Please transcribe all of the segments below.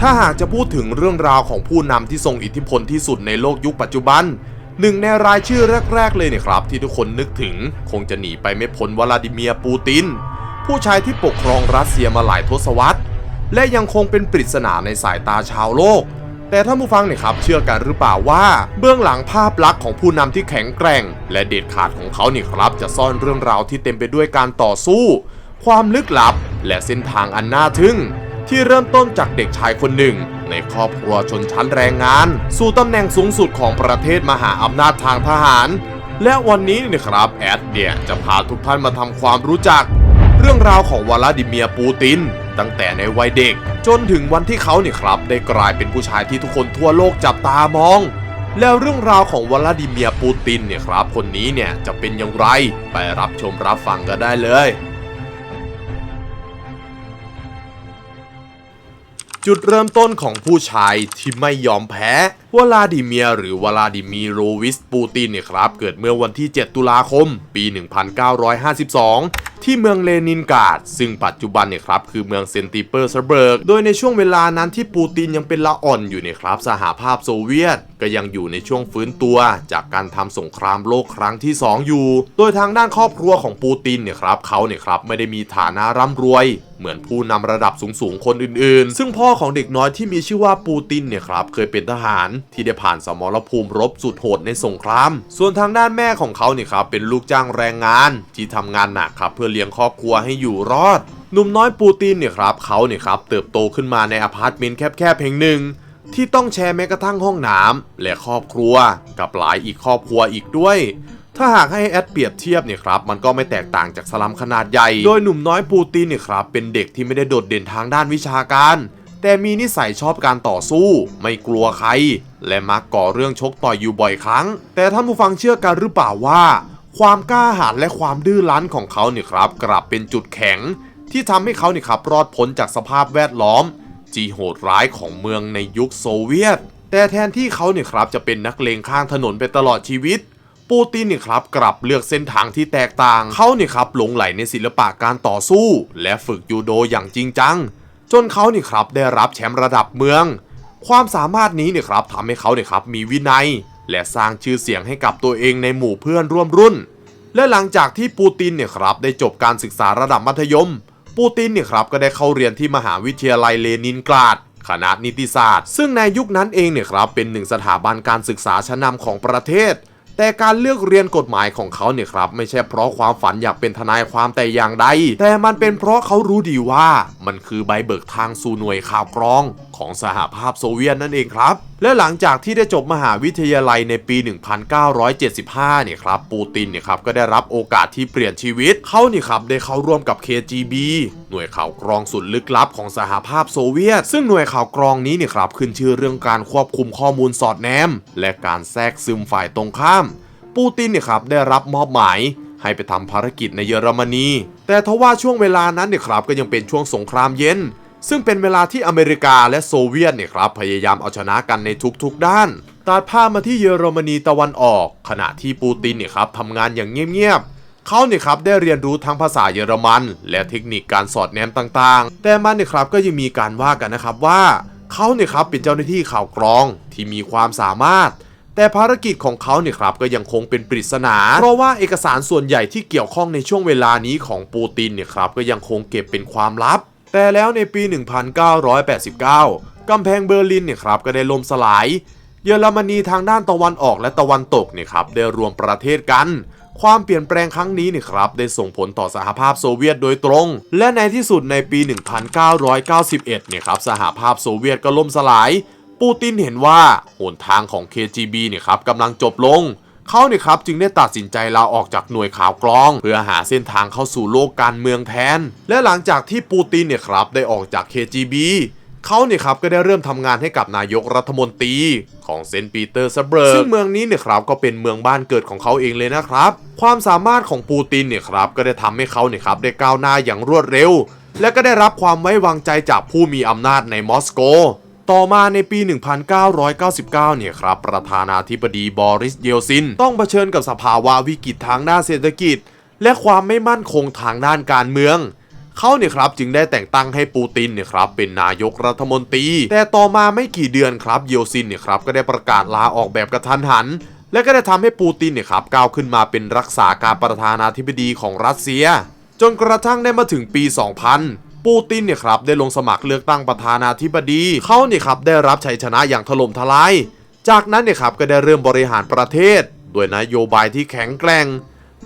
ถ้าหากจะพูดถึงเรื่องราวของผู้นำที่ทรงอิทธิพลที่สุดในโลกยุคปัจจุบันหนึ่งในรายชื่อแรก ๆ เลยเนี่ยครับ ที่ทุกคนนึกถึงคงจะหนีไปไม่พ้นวลาดิเมียร์ปูติน ผู้ชายที่ปกครองรัสเซียมาหลายทศวรรษ และยังคงเป็นปริศนาในสายตาชาวโลก แต่ท่านผู้ฟังเนี่ยครับ เชื่อกันหรือเปล่าว่า เบื้องหลังภาพลักษณ์ของผู้นำที่แข็งแกร่ง และเด็ดขาดของเขาเนี่ยครับ จะซ่อนเรื่องราวที่เต็มไปด้วยการต่อสู้ ความลึกลับ และเส้นทางอันน่าทึ่ง ที่เริ่มต้นจากเด็กชายคนหนึ่ง ในครอบครัวชนชั้นแรงงาน สู่ตำแหน่งสูงสุดของประเทศมหาอำนาจทางทหาร และวันนี้นะครับแอดเนี่ยจะพาทุกท่านมาทำความรู้จัก เรื่องราวของวลาดิเมียร์ปูติน ตั้งแต่ในวัยเด็ก จนถึงวันที่เขาเนี่ยครับได้กลายเป็นผู้ชายที่ทุกคนทั่วโลกจับตามองแล้วเรื่องราวของวลาดิเมียร์ปูตินเนี่ยครับ คนนี้เนี่ยจะเป็นอย่างไร ไปรับชมรับฟังกันได้เลย จุดเริ่มต้นของผู้ชายที่ไม่ยอมแพ้วลาดิเมียร์หรือวลาดิมีโรวิสปูตินเนี่ยครับ เกิดเมื่อวันที่ 7 ตุลาคม ปี 1952 ที่เมืองเลนินกาด ซึ่งปัจจุบันเนี่ยครับคือเมืองเซนติเปอร์สเบิร์ก โดยในช่วงเวลานั้นที่ปูตินยังเป็นละอ่อนอยู่เนี่ยครับ สหภาพโซเวียต ก็ยังอยู่ในช่วงฟื้นตัว จากการทำสงครามโลกครั้งที่ 2 อยู่ โดยทางด้านครอบครัวของปูตินเนี่ยครับเขาเนี่ยครับไม่ได้มีฐานะร่ำรวย เหมือนผู้นำระดับสูงๆคนอื่นๆ ซึ่งพ่อของเด็กน้อยที่มีชื่อว่าปูตินเนี่ยครับเคยเป็นทหารที่ได้ผ่านสมรภูมิรบสุดโหดในสงคราม ส่วนทางด้านแม่ของเขาเนี่ยครับเป็นลูกจ้างแรงงานที่ทำงานหนักครับเพื่อเลี้ยงครอบครัวให้อยู่รอดหนุ่มน้อยปูตินเนี่ยครับเขาเนี่ยครับเติบโตขึ้นมาในอพาร์ตเมนต์แคบๆแห่งหนึ่งที่ต้องแชร์แม้กระทั่งห้องน้ำและครอบครัวกับหลายอีกครอบครัวอีกด้วย ถ้าหากให้แอดเปรียบเทียบเนี่ยครับมันก็ไม่แตกต่างจากสลัมขนาดใหญ่ โดยหนุ่มน้อยปูตินเนี่ยครับเป็นเด็กที่ไม่ได้โดดเด่นทางด้านวิชาการ แต่มีนิสัยชอบการต่อสู้ ไม่กลัวใคร และมักก่อเรื่องชกต่อยอยู่บ่อยครั้ง แต่ท่านผู้ฟังเชื่อกันหรือเปล่าว่า ความกล้าหาญและความดื้อรั้นของเขาเนี่ยครับกลับเป็นจุดแข็ง ที่ทำให้เขาเนี่ยครับรอดพ้นจากสภาพแวดล้อมจีโหดร้ายของเมืองในยุคโซเวียต แต่แทนที่เขาเนี่ยครับจะเป็นนักเลงข้างถนนไปตลอดชีวิต ปูตินเนี่ยครับกลับเลือกเส้นทางที่แตกต่าง เขาเนี่ยครับหลงไหลในศิลปะการต่อสู้ และฝึกยูโดอย่างจริงจัง จนเขาเนี่ยครับได้รับแชมป์ระดับเมือง ความสามารถนี้เนี่ยครับทำให้เขาเนี่ยครับมีวินัย และสร้างชื่อเสียงให้กับตัวเองในหมู่เพื่อนร่วมรุ่น และหลังจากที่ปูตินเนี่ยครับได้จบการศึกษาระดับมัธยม ปูตินเนี่ยครับก็ได้เข้าเรียนที่มหาวิทยาลัยเลนินกราดคณะนิติศาสตร์ ซึ่งในยุคนั้นเองเนี่ยครับเป็นหนึ่งสถาบันการศึกษาชั้นนำของประเทศ แต่การเลือกเรียนกฎหมายของเขาเนี่ยครับไม่ใช่เพราะความฝันอยากเป็นทนายความแต่อย่างใด แต่มันเป็นเพราะเขารู้ดีว่ามันคือใบเบิกทางสู่หน่วยข่าวกรองของสหภาพโซเวียตนั่นเองครับ และหลังจากที่ได้จบมหาวิทยาลัยในปี 1975 เนี่ยครับ ปูตินเนี่ยครับก็ได้รับโอกาสที่เปลี่ยนชีวิต เขาเนี่ยครับได้เข้าร่วมกับ KGB หน่วยข่าวกรองสุดลึกลับของสหภาพโซเวียต ซึ่งหน่วยข่าวกรองนี้เนี่ยครับขึ้นชื่อเรื่องการควบคุมข้อมูลสอดแนม และการแทรกซึมฝ่ายตรงข้าม ปูตินเนี่ยครับได้รับมอบหมายให้ไปทำภารกิจในเยอรมนี แต่ทว่าช่วงเวลานั้นเนี่ยครับก็ยังเป็นช่วงสงครามเย็น ซึ่งเป็นเวลาที่อเมริกาและโซเวียตเนี่ยครับพยายามเอาชนะกันในทุกๆด้าน ตัดภาพมาที่เยอรมนีตะวันออก ขณะที่ปูตินเนี่ยครับทำงานอย่างเงียบๆเขาเนี่ยครับได้เรียนรู้ทั้งภาษาเยอรมัน และเทคนิคการสอดแนมต่างๆ แต่มันเนี่ยครับก็ยังมีการว่ากันนะครับว่าเขาเนี่ยครับเป็นเจ้าหน้าที่ข่าวกรองที่มีความสามารถ แต่ภารกิจของเขาเนี่ยครับก็ยังคงเป็นปริศนา เพราะว่าเอกสารส่วนใหญ่ที่เกี่ยวข้องในช่วงเวลานี้ของปูตินเนี่ยครับก็ยังคงเก็บเป็นความลับ แต่แล้วในปี 1989 กำแพงเบอร์ลินเนี่ยครับก็ได้ล่มสลาย เยอรมนีทางด้านตะวันออกและตะวันตกเนี่ยครับได้รวมประเทศกัน ความเปลี่ยนแปลงครั้งนี้เนี่ยครับได้ส่งผลต่อสหภาพโซเวียตโดยตรง และในที่สุดในปี 1991 เนี่ยครับสหภาพโซเวียตก็ล่มสลาย ปูตินเห็นว่าหนทางของ KGB เนี่ยครับกำลังจบลง เขาเนี่ยครับจึงได้ตัดสินใจลาออกจากหน่วยข่าวกรอง เพื่อหาเส้นทางเข้าสู่โลกการเมืองแทน และหลังจากที่ปูตินเนี่ยครับได้ออกจาก KGB เขาเนี่ยครับก็ได้เริ่มทำงานให้กับนายกรัฐมนตรีของเซนต์ปีเตอร์สเบิร์กซึ่งเมืองนี้เนี่ยครับก็เป็นเมืองบ้านเกิดของเขาเองเลยนะครับ ความสามารถของปูตินเนี่ยครับก็ได้ทำให้เขาเนี่ยครับได้ก้าวหน้าอย่างรวดเร็ว และก็ได้รับความไว้วางใจจากผู้มีอำนาจในมอสโก ต่อมาในปี 1999 เนี่ยครับ ประธานาธิบดีบอริสเยลซิน ต้องเผชิญกับสภาวะวิกฤตทางด้านเศรษฐกิจ และความไม่มั่นคงทางด้านการเมืองเขาเนี่ยครับจึงได้แต่งตั้งให้ปูตินเนี่ยครับเป็นนายกรัฐมนตรี แต่ต่อมาไม่กี่เดือนครับเยลซินเนี่ยครับก็ได้ประกาศลาออกแบบกระทันหัน และก็ได้ทำให้ปูตินเนี่ยครับก้าวขึ้นมาเป็นรักษาการประธานาธิบดีของรัสเซีย จนกระทั่งได้มาถึงปี 2000 ปูตินเนี่ยครับได้ลงสมัครเลือกตั้งประธานาธิบดี เขาเนี่ยครับได้รับชัยชนะอย่างถล่มทลาย จากนั้นเนี่ยครับก็ได้เริ่มบริหารประเทศด้วยนโยบายที่แข็งแกร่ง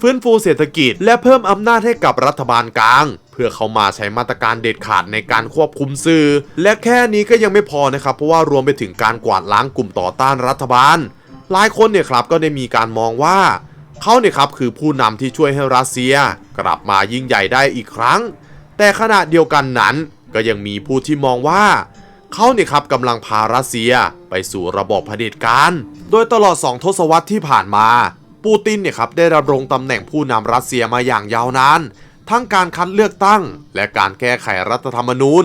ฟื้นฟูเศรษฐกิจ และเพิ่มอำนาจให้กับรัฐบาลกลาง เพื่อเขามาใช้มาตรการเด็ดขาดในการควบคุมสื่อ และแค่นี้ก็ยังไม่พอนะครับ เพราะว่ารวมไปถึงการกวาดล้างกลุ่มต่อต้านรัฐบาล หลายคนเนี่ยครับก็ได้มีการมองว่าเขาเนี่ยครับคือผู้นำที่ช่วยให้รัสเซีย กลับมายิ่งใหญ่ได้อีกครั้ง แต่ขณะเดียวกันนั้นก็ยังมีผู้ที่มองว่าเขาเนี่ยครับกำลังพารัสเซียไปสู่ระบอบเผด็จการ โดยตลอด 2 ทศวรรษที่ผ่านมา ปูตินเนี่ยครับได้ดำรงตำแหน่งผู้นำรัสเซียมาอย่างยาวนาน ทั้งการคัดเลือกตั้ง และการแก้ไขรัฐธรรมนูญ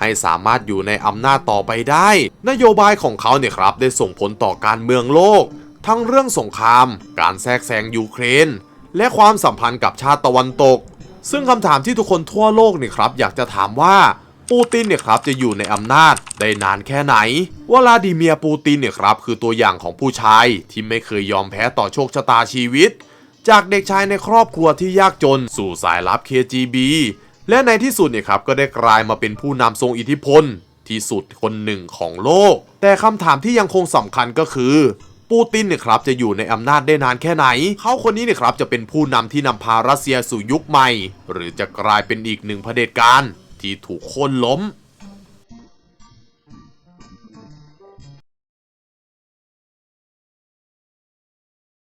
ให้สามารถอยู่ในอำนาจต่อไปได้ นโยบายของเขาเนี่ยครับได้ส่งผลต่อการเมืองโลก ทั้งเรื่องสงคราม การแทรกแซงยูเครน และความสัมพันธ์กับชาติตะวันตก ซึ่งคำถามที่ทุกคนทั่วโลกเนี่ยครับอยากจะถามว่าปูตินเนี่ยครับจะอยู่ในอำนาจได้นานแค่ไหนวลาดิเมียร์ปูตินเนี่ยครับคือตัวอย่างของผู้ชายที่ไม่เคยยอมแพ้ต่อโชคชะตาชีวิต จากเด็กชายในครอบครัวที่ยากจนสู่สายลับ KGB และในที่สุดเนี่ยครับก็ได้กลายมาเป็นผู้นำทรงอิทธิพลที่สุดคนหนึ่งของโลก แต่คำถามที่ยังคงสำคัญก็คือ ปูตินเนี่ยครับจะอยู่ในอำนาจได้นานแค่ไหน เขาคนนี้เนี่ยครับจะเป็นผู้นำที่นำพารัสเซียสู่ยุคใหม่ หรือจะกลายเป็นอีกหนึ่งเผด็จการที่ถูกโค่นล้ม